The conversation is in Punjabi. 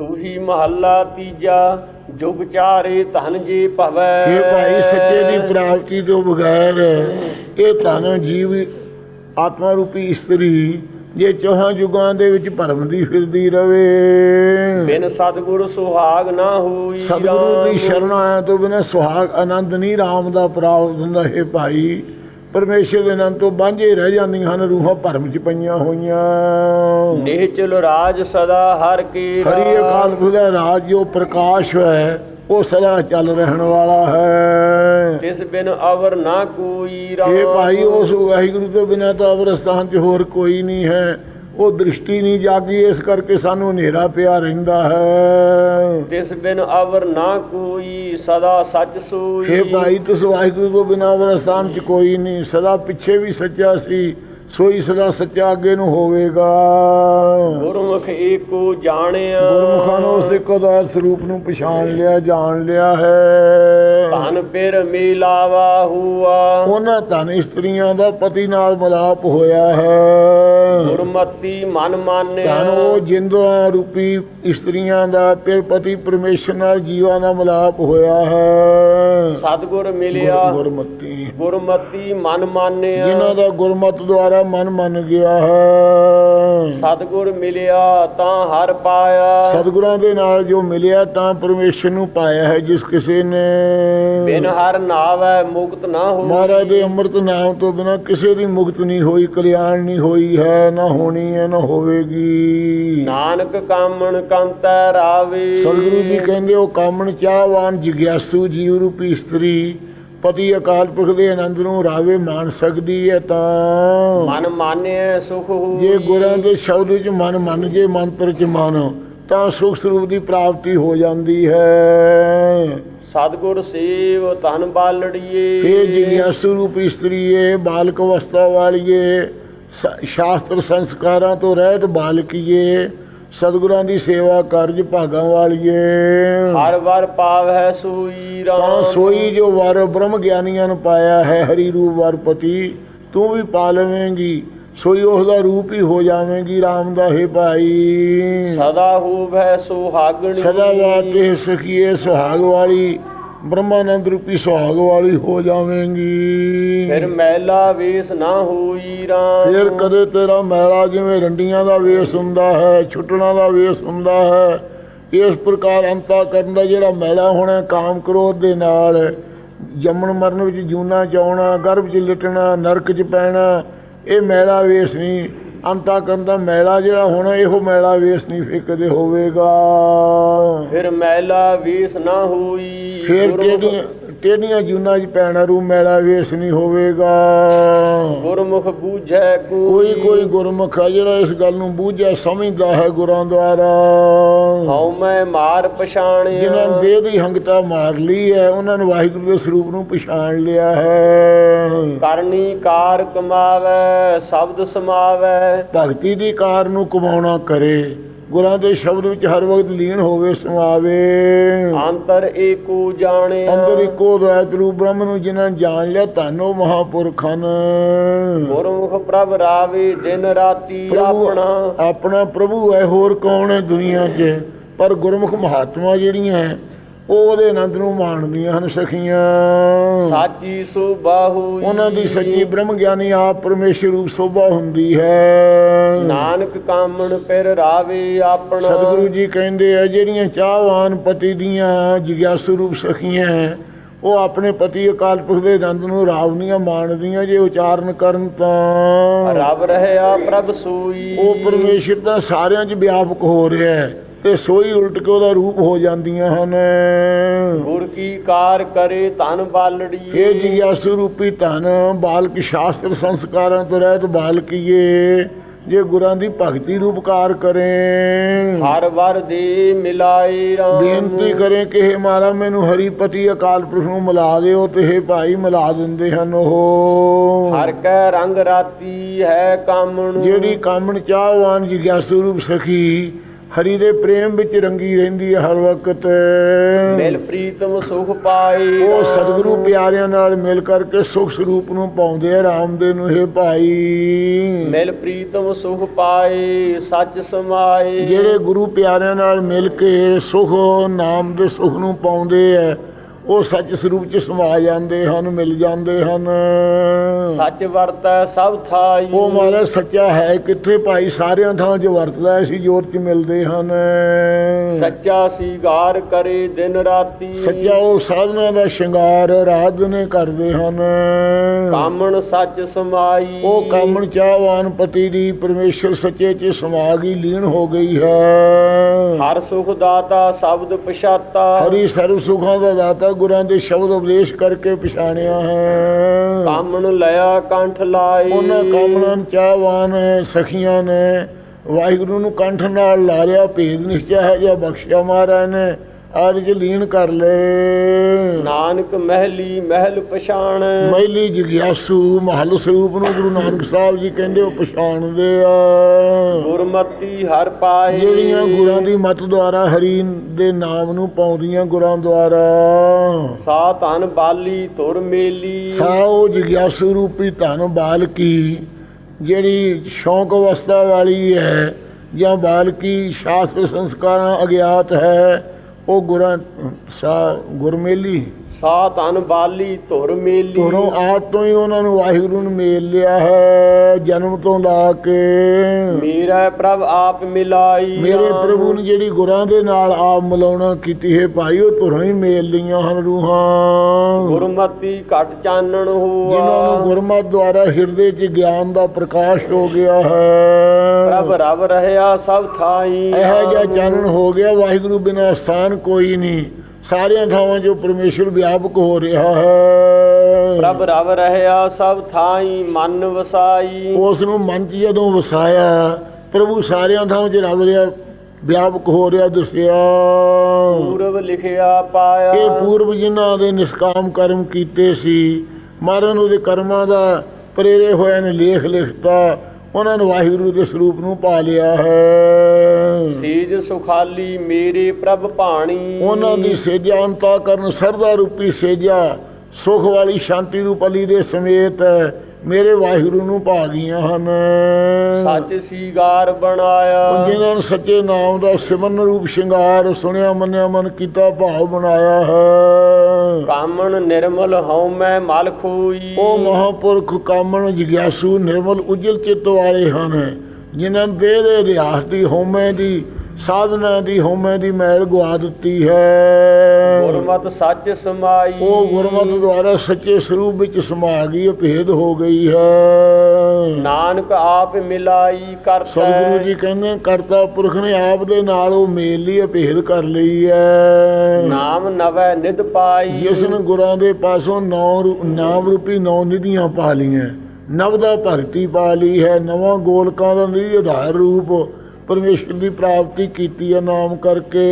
ਸੂਹੀ ਮਹੱਲਾ ਤੀਜਾ ਜੁਗ ਚਾਰੇ ਧਨ ਜੀ ਭਵੈ। ਇਹ ਭਾਈ ਸੱਚੇ ਦੀ ਪ੍ਰਾਪਤੀ ਤੋਂ ਬਗੈਰ ਇਹ ਧਨ ਜੀਵ ਆਤਮਾ ਰੂਪੀ ਇਸਤਰੀ ਜੇ ਚੌਹਾਂ ਯੁਗਾਂ ਦੇ ਵਿੱਚ ਭਰਮਦੀ ਫਿਰਦੀ ਰਵੇ। ਬਿਨ ਸਤਿਗੁਰ ਸੁਹਾਗ ਨਾ ਹੋਈ ਸਤਿਗੁਰੂ ਦੀ। ਸ਼ਰਨ ਆਇਆ ਤੋਂ ਬਿਨਾਂ ਸੁਹਾਗ ਆਨੰਦ ਨਹੀਂ ਰਾਮ ਦਾ ਪ੍ਰਾਪਤ ਹੁੰਦਾ ਹੈ ਭਾਈ। ਪਰਮੇਸ਼ਰ ਦੇ ਆਨੰਦ ਤੋਂ ਬਾਂਝੇ ਰਹਿ ਜਾਂਦੀਆਂ ਹਨ ਰੂਹਾਂ ਭਰਮ ਚ ਪਈਆਂ ਹੋਈਆਂ। ਨਿਹਚਲ ਰਾਜ ਸਦਾ ਹਰ ਕੀ ਹਰੀ ਅਕਾਲ ਪੁਰਖ ਰਾਜ ਜੋ ਪ੍ਰਕਾਸ਼ ਹੈ ਉਹ ਸਦਾ ਚੱਲ ਰਹਿਣ ਵਾਲਾ ਹੈ। ਤਿਸ ਬਿਨ ਅਵਰ ਨਾ ਕੋਈ ਰਾਮ। ਇਹ ਭਾਈ ਉਸ ਵਾਹਿਗੁਰੂ ਤੋਂ ਬਿਨਾਂ ਤਾਂ ਅਵਰ ਸਥਾਨ 'ਚ ਹੋਰ ਕੋਈ ਨਹੀਂ ਹੈ। ਉਹ ਦ੍ਰਿਸ਼ਟੀ ਨਹੀਂ ਜਾਗੀ ਇਸ ਕਰਕੇ ਸਾਨੂੰ ਹਨੇਰਾ ਪਿਆ ਰਹਿੰਦਾ ਹੈ। ਤਿਸ ਬਿਨ ਅਵਰ ਨਾ ਕੋਈ ਸਦਾ ਸੱਚ ਸੋਈ। ਇਹ ਭਾਈ ਤੁਸ ਵਾਹਿਗੁਰੂ ਤੋਂ ਬਿਨਾਂ ਅਵਰ ਸਥਾਨ 'ਚ ਕੋਈ ਨਹੀਂ ਸਦਾ ਪਿੱਛੇ ਵੀ ਸੱਚਾ ਸੀ ਸੋਈ ਸਦਾ ਸੱਚਾ ਅੱਗੇ ਨੂੰ ਹੋਵੇਗਾ। ਗੁਰਮੁਖ ਏਕੋ ਜਾਣਿਆ। ਗੁਰਮੁਖਾਂ ਨੇ ਉਸ ਇੱਕ ਅਦਾਰ ਸਰੂਪ ਨੂੰ ਪਛਾਣ ਲਿਆ ਜਾਣ ਲਿਆ ਹੈ। ਧਨ ਪਿਰ ਮਿਲਾਵਾ ਹੁਆ। ਉਹਨਾਂ ਧਨ ਇਸਤਰੀਆਂ ਦਾ ਪਤੀ ਨਾਲ ਮਲਾਪ ਹੋਇਆ ਹੈ। ਗੁਰਮਤੀ ਮਨ ਮਾਨਿਆ। ਉਹ ਜਿੰਦਾਂ ਰੂਪੀ ਇਸਤਰੀਆਂ ਦਾ ਫਿਰ ਪਤੀ ਪਰਮੇਸ਼ਰ ਨਾਲ ਜੀਵਾਂ ਦਾ ਮਲਾਪ ਹੋਇਆ ਹੈ। ਸਤਿਗੁਰ ਮਿਲਿਆ। ਗੁਰ- ਗੁਰਮਤੀ। ਗੁਰਮਤੀ ਮਨ ਮਾਨਿਆ। ਜਿਨ੍ਹਾਂ ਦਾ ਗੁਰਮਤ ਦੁਆਰਾ ਮਨ ਮੰਨ ਗਿਆ ਹੈ। ਸਤਿਗੁਰ ਮਿਲਿਆ ਤਾਂ ਹਰ ਪਾਇਆ। ਸਤਿਗੁਰਾਂ ਦੇ ਨਾਲ ਜੋ ਮਿਲਿਆ ਤਾਂ ਪਰਮੇਸ਼ਰ ਨੂੰ ਪਾਇਆ ਹੈ ਜਿਸ ਕਿਸੇ ਨੇ। ਬਿਨ ਹਰ ਨਾਵੈ ਮੁਕਤ ਨਾ ਹੋ ਮਹਾਰਾਜ ਦੇ ਅੰਮ੍ਰਿਤ ਨਾਮ ਤੋਂ ਬਿਨਾ ਕਿਸੇ ਦੀ ਮੁਕਤ ਨਹੀਂ ਹੋਈ ਕਲਿਆਣ ਨਹੀਂ ਹੋਈ ਹੈ। ਨਾ ਹੋਣੀ ਹੈ ਨਾ ਹੋਵੇਗੀ। ਨਾਨਕ ਕਾਮਣ ਕੰਤੈ ਰਾਵੇ। ਸਤਿਗੁਰੂ ਜੀ ਕਹਿੰਦੇ ਉਹ ਕਾਮਣ ਚਾਹਵਾਨ ਜਿਗਿਆਸੂ ਜੀਵ ਰੂਪੀ ਇਸਤਰੀ ਪਤੀ ਅਕਾਲ ਪੁਰਖ ਦੇ ਆਨੰਦ ਨੂੰ ਰਾਵੇ ਮਾਣ ਸਕਦੀ ਹੈ ਤਾਂ। ਮਨ ਮਾਨਿਆ ਸੁਖ ਹੋਈ ਜੇ ਗੁਰਾਂ ਦੇ ਸ਼ਬਦ ਵਿੱਚ ਮਨ ਮੰਨ ਜੇ ਮੰਤਰ ਚ ਮਨ ਤਾਂ ਸੁਖ ਸਰੂਪ ਦੀ ਪ੍ਰਾਪਤੀ ਹੋ ਜਾਂਦੀ ਹੈ। ਸਤਿਗੁਰ ਸੇਵ ਧਨ ਬਾਲੜੀਏ। ਇਹ ਜਿਗਿਆਸੂ ਰੂਪੀ ਇਸਤਰੀ ਏ ਬਾਲਕ ਅਵਸਥਾ ਵਾਲੀਏ। ਸ਼ਾਸਤਰ ਸੰਸਕਾਰਾਂ ਤੋਂ ਰਹਿਤ ਬਾਲਕੀਏ ਸਤਿਗੁਰਾਂ ਦੀ ਸੇਵਾ ਕਾਰਜ ਭਾਗਾਂ ਵਾਲੀਏ। ਹਰ ਵਰ ਪਾਵੈ ਸੋਈ ਤਾਂ ਰਾਮ ਸੋਈ ਜੋ ਵਰ ਬ੍ਰਹਮ ਗਿਆਨੀਆਂ ਨੂੰ ਪਾਇਆ ਹੈ ਹਰੀ ਰੂਪ ਵਰਪਤੀ ਤੂੰ ਵੀ ਪਾ ਲਵੇਂਗੀ ਸੋਈ ਉਸ ਦਾ ਰੂਪ ਹੀ ਹੋ ਜਾਵੇਂਗੀ RAM ਦਾ ਹੈ ਭਾਈ। ਸਦਾ ਹੋਵੈ ਸੁਹਾਗਣੀ। ਸਦਾ ਵਾਤੇ ਸਖੀਏ ਸੁਹਾਗ ਵਾਲੀ। ਬ੍ਰਹਮਾਨੰਦ ਰੂਪੀ ਸੁਹਾਗ ਵਾਲੀ ਹੋ ਜਾਵੇਂਗੀ। ਫਿਰ ਮੈਲਾ ਵੇਸ ਨਾ ਹੋਈ ਰਾਮ। ਫਿਰ ਕਦੇ ਤੇਰਾ ਮੈਲਾ ਜਿਵੇਂ ਰੰਡੀਆਂ ਦਾ ਵੇਸ ਹੁੰਦਾ ਹੈ ਛੁੱਟਣਾ ਦਾ ਵੇਸ ਹੁੰਦਾ ਹੈ। ਇਸ ਪ੍ਰਕਾਰ ਅੰਤਾ ਕਰਨ ਦਾ ਜਿਹੜਾ ਮੈਲਾ ਹੋਣਾ ਕਾਮ ਕ੍ਰੋਧ ਦੇ ਨਾਲ ਜੰਮਣ ਮਰਨ ਵਿੱਚ ਜੂਨਾ ਚਾਉਣਾ ਗਰਭ 'ਚ ਲਿਟਣਾ ਨਰਕ 'ਚ ਪੈਣਾ ਇਹ ਮੈਲਾ ਵੇਸ ਨਹੀਂ। ਅੰਤਾ ਕਰਨ ਦਾ ਮੈਲਾ ਜਿਹੜਾ ਹੋਣਾ ਇਹੋ ਮੈਲਾ ਵੇਸ ਨਹੀਂ ਫਿਰ ਕਦੇ ਹੋਵੇਗਾ। ਫਿਰ ਮੈਲਾ ਵੇਸ ਨਾ ਹੋਈ। ਫਿਰ ਟੇਡੀਆਂ ਟੇਡੀਆਂ ਜੂਨਾ 'ਚ ਪੈਣਾ ਰੂ ਮੈਲਾ ਵੇਸ ਨਹੀਂ ਹੋਵੇਗਾ। ਗੁਰਮੁਖ ਬੂਝੈ ਕੋਈ ਕੋਈ ਗੁਰਮੁਖ ਆ ਜਿਹੜਾ ਇਸ ਗੱਲ ਨੂੰ ਬੂਝਿਆ ਸਮਝਦਾ ਹੈ ਗੁਰਾਂ ਦੁਆਰਾ। ਹਉ ਮੈਂ ਮਾਰ ਪਛਾਣਿਆ। ਜਿਨ੍ਹਾਂ ਦੇਹ ਦੀ ਹੰਗਤਾ ਮਾਰ ਲਈ ਹੈ ਉਹਨਾਂ ਨੇ ਵਾਹਿਗੁਰੂ ਦੇ ਸਰੂਪ ਨੂੰ ਪਛਾਣ ਲਿਆ ਹੈ। ਕਰਨੀ ਕਾਰ ਕਮਾਵੈ ਸ਼ਬਦ ਸਮਾਵੈ। ਭਗਤੀ ਦੀ ਕਾਰ ਨੂੰ ਕਮਾਉਣਾ ਕਰੇ ਗੁਰਾਂ ਦੇ ਸ਼ਬਦ ਵਿੱਚ ਹਰ ਵਕਤ ਲੀਨ ਹੋਵੇ ਸਮਾਵੇ। ਅੰਤਰ ਏਕੋ ਜਾਣਿਆ। ਅੰਦਰ ਇੱਕੋ ਦਇਤ ਰੂਪ ਬ੍ਰਹਮ ਨੂੰ ਜਿਨ੍ਹਾਂ ਜਾਣ ਲਿਆ ਧੰਨੋ ਮਹਾਪੁਰਖਾਂ ਗੁਰਮੁਖ ਪ੍ਰਭ ਰਾਵੇ ਦਿਨ ਰਾਤੀ ਆਪਣਾ। ਆਪਣਾ ਪ੍ਰਭੂ ਹੈ ਹੋਰ ਕੌਣ ਹੈ ਦੁਨੀਆ 'ਚ? ਪਰ ਗੁਰਮੁਖ ਮਹਾਤਮਾ ਜਿਹੜੀਆਂ ਹੈ, ਉਹ ਉਹਦੇ ਆਨੰਦ ਨੂੰ ਮਾਣਦੀਆਂ ਹਨ ਸਖੀਆਂ। ਸਾਚੀ ਸੋਭਾ ਹੋਈ। ਉਹਨਾਂ ਦੀ ਸੱਚੀ ਬ੍ਰਹਮ ਗਿਆਨੀ ਆਪ ਪਰਮੇਸ਼ਰ ਰੂਪ ਸੋਭਾ ਹੁੰਦੀ ਹੈ। ਨਾਨਕ ਕਾਮਣ ਪਿਰ ਰਾਵੇ ਆਪਣਾ। ਸਤਿਗੁਰੂ ਜੀ ਕਹਿੰਦੇ ਆ ਜਿਹੜੀਆਂ ਚਾਹਵਾਨ ਪਤੀ ਦੀਆਂ ਜਿਗਿਆਸੂ ਰੂਪ ਸਖੀਆਂ ਹੈ, ਉਹ ਆਪਣੇ ਪਤੀ ਅਕਾਲ ਪੁਰਖ ਦੇ ਆਨੰਦ ਨੂੰ ਰਾਵਨੀਆਂ ਮਾਣਦੀਆਂ ਜੇ ਉਚਾਰਨ ਕਰਨ ਤਾਂ। ਰਬ ਰਹਿਆ ਪ੍ਰਭ ਸੋਈ। ਉਹ ਪਰਮੇਸ਼ਰ ਤਾਂ ਸਾਰਿਆਂ 'ਚ ਵਿਆਪਕ ਹੋ ਰਿਹਾ ਹੈ ਤੇ ਸੋਈ ਉਲਟ ਕੇ ਉਹਦਾ ਰੂਪ ਹੋ ਜਾਂਦੀਆਂ ਹਨ। ਗੁਰ ਕੀ ਕਾਰ ਕਰੇ ਧਨ ਬਾਲੜੀ। ਇਹ ਜਿਗਿਆਸੂ ਰੂਪੀ ਧਨ ਬਾਲਕ ਸ਼ਾਸਤਰ ਸੰਸਕਾਰਾਂ ਤੋਂ ਰਹਿਤ ਬਾਲਕੀਏ ਜੇ ਗੁਰਾਂ ਦੀ ਭਗਤੀ ਰੂਪਕਾਰ ਕਰੇ। ਹਰ ਵਰ ਦੇ ਮਿਲਾਏ ਰਾਮ। ਬੇਨਤੀ ਕਰੇ ਕਿ ਇਹ ਮਾਰਾ ਮੈਨੂੰ ਹਰੀ ਪਤੀ ਅਕਾਲ ਪੁਰਖ ਨੂੰ ਮਿਲਾ ਦਿਓ ਤੇ ਇਹ ਭਾਈ ਮਿਲਾ ਦਿੰਦੇ ਹਨ ਉਹ। ਹਰ ਕੈ ਰੰਗ ਰਾਤੀ ਹੈ ਕਾਮਣ। ਜਿਹੜੀ ਕਾਮਣ ਚਾਹਵਾਨ ਜਿਗਿਆਸੂ ਰੂਪ ਸਖੀ ਹਰੀ ਦੇ ਪ੍ਰੇਮ ਵਿੱਚ ਰੰਗੀ ਰਹਿੰਦੀ ਹੈ ਹਰ ਵਕਤ। ਮਿਲ ਪ੍ਰੀਤਮ ਸੁਖ ਪਾਏ ਉਹ ਸਤਿਗੁਰੂ ਪਿਆਰਿਆਂ ਨਾਲ ਮਿਲ ਕਰਕੇ ਸੁਖ ਸਰੂਪ ਨੂੰ ਪਾਉਂਦੇ ਆ ਰਾਮ ਦੇ ਨੂੰ ਇਹ ਭਾਈ। ਮਿਲ ਪ੍ਰੀਤਮ ਸੁਖ ਪਾਏ ਸੱਚ ਸਮਾਏ ਜਿਹੜੇ ਗੁਰੂ ਪਿਆਰਿਆਂ ਨਾਲ ਮਿਲ ਕੇ ਸੁਖ ਨਾਮ ਦੇ ਸੁਖ ਨੂੰ ਪਾਉਂਦੇ ਐ ਉਹ ਸੱਚ ਸਰੂਪ ਚ ਸਮਾ ਜਾਂਦੇ ਹਨ ਮਿਲ ਜਾਂਦੇ ਹਨ। ਸੱਚ ਵਰਤੈ ਸਭ ਥਾਈ। ਉਹ ਮਹਾਰਾਜ ਸੱਚਾ ਹੈ ਕਿੱਥੇ? ਭਾਈ ਸਾਰਿਆਂ ਥਾਂ 'ਚ ਵਰਤਦਾ ਐਸੀ ਜੋਤ 'ਚ ਮਿਲਦੇ ਹਨ। ਸੱਚਾ ਸੀਗਾਰ ਕਰੇ ਦਿਨ ਰਾਤੀ। ਸੱਚਾ ਉਹ ਸਾਧਨਾ ਦਾ ਸ਼ਿੰਗਾਰ ਰਾਤ ਦਿਨੇ ਕਰਦੇ ਹਨ। ਕਾਮਣ ਸੱਚ ਸਮਾਈ। ਉਹ ਕਾਮਣ ਚਾਹਵਾਨ ਪਤੀ ਦੀ ਪਰਮੇਸ਼ਰ ਸੱਚੇ 'ਚ ਸਮਾ ਗਈ ਲੀਨ ਹੋ ਗਈ ਹੈ। ਹਰ ਸੁਖ ਦਾਤਾ ਸ਼ਬਦ ਪਛਾਤਾ। ਹਰੀ ਸਰਬ ਸੁਖਾਂ ਦਾ ਦਾਤਾ ਗੁਰਾਂ ਦੇ ਸ਼ਬਦ ਉਪਦੇਸ਼ ਕਰਕੇ ਪਛਾਣਿਆ ਹੈ। ਕਾਮਣ ਲਿਆ ਕੰਠ ਲਾਈ ਉਹਨਾਂ ਕਾਮਣਾਂ ਚਾਹਵਾਨ ਸਖੀਆਂ ਨੇ। ਵਾਹਿਗੁਰੂ ਨੂੰ ਕੰਠ ਨਾਲ ਲਾ ਲਿਆ ਭੇਦ ਨਿਸ਼ਚੈ ਹੈ ਜਾਂ ਬਖਸ਼ਿਆ ਮਹਾਰਾਜ ਨੇ। ਆਰਿਜ ਲੀਨ ਕਰ ਲੈ। ਨਾਨਕ ਮਹਿਲੀ ਮਹਿਲ ਪਛਾਣ। ਮਹਿਲੀ ਜਗਿਆਸੂ ਮਹਲ ਸਰੂਪ ਨੂੰ ਗੁਰੂ ਨਾਨਕ ਸਾਹਿਬ ਜੀ ਕਹਿੰਦੇ ਉਹ ਪਛਾਣਦੇ ਆ। ਗੁਰਮਤੀ ਹਰ ਪਾਏ। ਜਿਹੜੀਆਂ ਗੁਰਾਂ ਦੀ ਮਤ ਦੁਆਰਾ ਹਰੀ ਦੇ ਨਾਮ ਨੂੰ ਪਾਉਂਦੀਆਂ ਗੁਰਾਂ ਦੁਆਰਾ। ਸਾ ਧਨ ਬਾਲੀ ਧੁਰ ਮੇਲੀ। ਸਾਓ ਜਗਿਆਸੂ ਰੂਪੀ ਧਨ ਬਾਲਕੀ ਜਿਹੜੀ ਸ਼ੌਂਕ ਅਵਸਥਾ ਵਾਲੀ ਹੈ ਜਾਂ ਬਾਲਕੀ ਸ਼ਾਸਤਰ ਸੰਸਕਾਰਾਂ ਅਗਿਆਤ ਹੈ ਉਹ ਗੁਰਾਂ ਸਾ ਗੁਰਮੇਲੀ ਸਾ ਧਨ ਬਾਲੀ ਧੁਰ ਮੇਲੀ। ਧੁਰੋਂ ਆਪ ਤੋਂ ਹੀ ਉਹਨਾਂ ਨੂੰ ਵਾਹਿਗੁਰੂ ਨੂੰ ਮੇਲ ਲਿਆ ਹੈ ਜਨਮ ਤੋਂ ਲਾ ਕੇ। ਮੇਰਾ ਪ੍ਰਭ ਆਪ ਮਿਲਾਈ ਮੇਰੇ ਪ੍ਰਭੂ ਨੇ ਜਿਹੜੀ ਗੁਰਾਂ ਦੇ ਨਾਲ ਆਪ ਮਿਲਾਉਣਾ ਕੀਤੀ ਹੈ ਭਾਈ ਉਹ ਧੁਰੋਂ ਹੀ ਮੇਲ ਲਈਆਂ ਹਨ ਰੂਹਾਂ। ਗੁਰਮਤੀ ਘਟ ਚਾਨਣ ਹੋਆ। ਜਿਨ੍ਹਾਂ ਨੂੰ ਗੁਰਮਤਿ ਦੁਆਰਾ ਹਿਰਦੇ 'ਚ ਗਿਆਨ ਦਾ ਪ੍ਰਕਾਸ਼ ਹੋ ਗਿਆ ਪ੍ਰਭ ਹੈ ਰਬ ਰਹਿਆ ਸਭ ਥਾਈ। ਇਹੋ ਜਿਹਾ ਚਾਨਣ ਹੋ ਗਿਆ ਵਾਹਿਗੁਰੂ ਬਿਨਾਂ ਸਥਾਨ ਕੋਈ ਨਹੀਂ। ਸਾਰੀਆਂ ਥਾਵਾਂ 'ਚ ਪਰਮੇਸ਼ਰ ਵਿਆਪਕ ਹੋ ਰਿਹਾ ਹੈ। ਪ੍ਰਭ ਰਬ ਰਹਿਆ ਸਭ ਥਾਈ ਮਨ ਵਸਾਈ। ਉਸ ਨੂੰ ਮਨ 'ਚ ਜਦੋਂ ਵਸਾਇਆ ਪ੍ਰਭੂ ਸਾਰਿਆਂ ਥਾਵਾਂ 'ਚ ਰੱਬ ਰਿਹਾ ਵਿਆਪਕ ਹੋ ਰਿਹਾ ਦੱਸਿਆ। ਪੂਰਬ ਲਿਖਿਆ ਪਾਇਆ। ਇਹ ਪੂਰਵ ਜਿਨ੍ਹਾਂ ਦੇ ਨਿਸਕਾਮ ਕਰਮ ਕੀਤੇ ਸੀ ਮਰਨ ਉਹਦੇ ਕਰਮਾਂ ਦਾ ਪ੍ਰੇਰੇ ਹੋਇਆ ਨੇ ਲੇਖ ਲਿਖਤਾ ਉਹਨਾਂ ਨੇ ਵਾਹਿਗੁਰੂ ਦੇ ਸਰੂਪ ਨੂੰ ਪਾ ਲਿਆ ਹੈ। ਸੀਜ ਸੁਖਾਲੀ ਮੇਰੇ ਪ੍ਰਭ ਭਾਣੀ। ਉਹਨਾਂ ਦੀ ਸੇਜਾ ਅੰਤਾ ਕਰਨ ਸਰਦਾ ਰੂਪੀ ਸੇਜਾ ਸੁਖ ਵਾਲੀ ਸ਼ਾਂਤੀ ਰੂਪ ਅਲੀ ਦੇ ਸਮੇਤ ਮੇਰੇ ਵਾਹਿਗੁਰੂ ਨੂੰ ਪਾ ਗਈਆਂ ਹਨ। ਸੱਚ ਸੀਗਾਰ ਬਣਾਇਆ। ਜਿਨ੍ਹਾਂ ਨੇ ਸੱਚੇ ਨਾਮ ਦਾ ਸਿਮਰਨ ਰੂਪ ਸ਼ਿੰਗਾਰ ਸੁਣਿਆ ਮੰਨਿਆ ਮਨ ਕੀਤਾ ਭਾਵ ਬਣਾਇਆ ਹੈ। ਕਾਮਣ ਨਿਰਮਲ ਹਉ ਮੈਂ ਮਲ ਖੋਈ। ਉਹ ਮਹਾਪੁਰਖ ਕਾਮਣ ਜਿਗਿਆਸੂ ਨਿਰਮਲ ਉਜਲ ਚਿੱਤ ਵਾਲੇ ਹਨ ਜਿਨ੍ਹਾਂ ਦੇ ਰਿਆਸ ਦੀ ਹਉਮੈ ਦੀ ਸਾਧਨਾ ਦੀ ਹਉਮੈ ਦੀ ਮੈਲ ਗਵਾ ਦਿੱਤੀ ਹੈ। ਗੁਰਮਤ ਸੱਚ ਸਮਾਈ। ਉਹ ਗੁਰਮਤਿ ਦੁਆਰਾ ਸੱਚੇ ਸਰੂਪ ਵਿੱਚ ਸਮਾ ਗਈ ਭੇਦ ਹੋ ਗਈ ਹੈ। ਨਾਨਕ ਆਪ ਮਿਲਾਈ ਕਰਤਾ ਸਤਿਗੁਰੂ ਜੀ ਕਹਿੰਦੇ ਕਰਤਾ ਪੁਰਖ ਨੇ ਆਪ ਦੇ ਨਾਲ ਉਹ ਮੇਲ ਲਈ ਭੇਦ ਕਰ ਲਈ ਹੈ। ਨਾਮ ਨਵੈ ਨਿਧ ਪਾਈ। ਜਿਸ ਨੇ ਗੁਰਾਂ ਦੇ ਪਾਸੋਂ ਨੌ ਨਾਮ ਰੂਪੀ ਨੌ ਨਿਧੀਆਂ ਪਾ ਲਈਆਂ। ਨਵ ਦਾ ਭਗਤੀ ਪਾ ਲਈ ਹੈ ਨਵਾਂ ਗੋਲਕਾਂ ਦਾ ਨਿਧੀ ਆਧਾਰ ਰੂਪ। ਪਰਮੇਸ਼ਰ ਦੀ ਪ੍ਰਾਪਤੀ ਕੀਤੀ ਹੈ ਨਾਮ ਕਰਕੇ।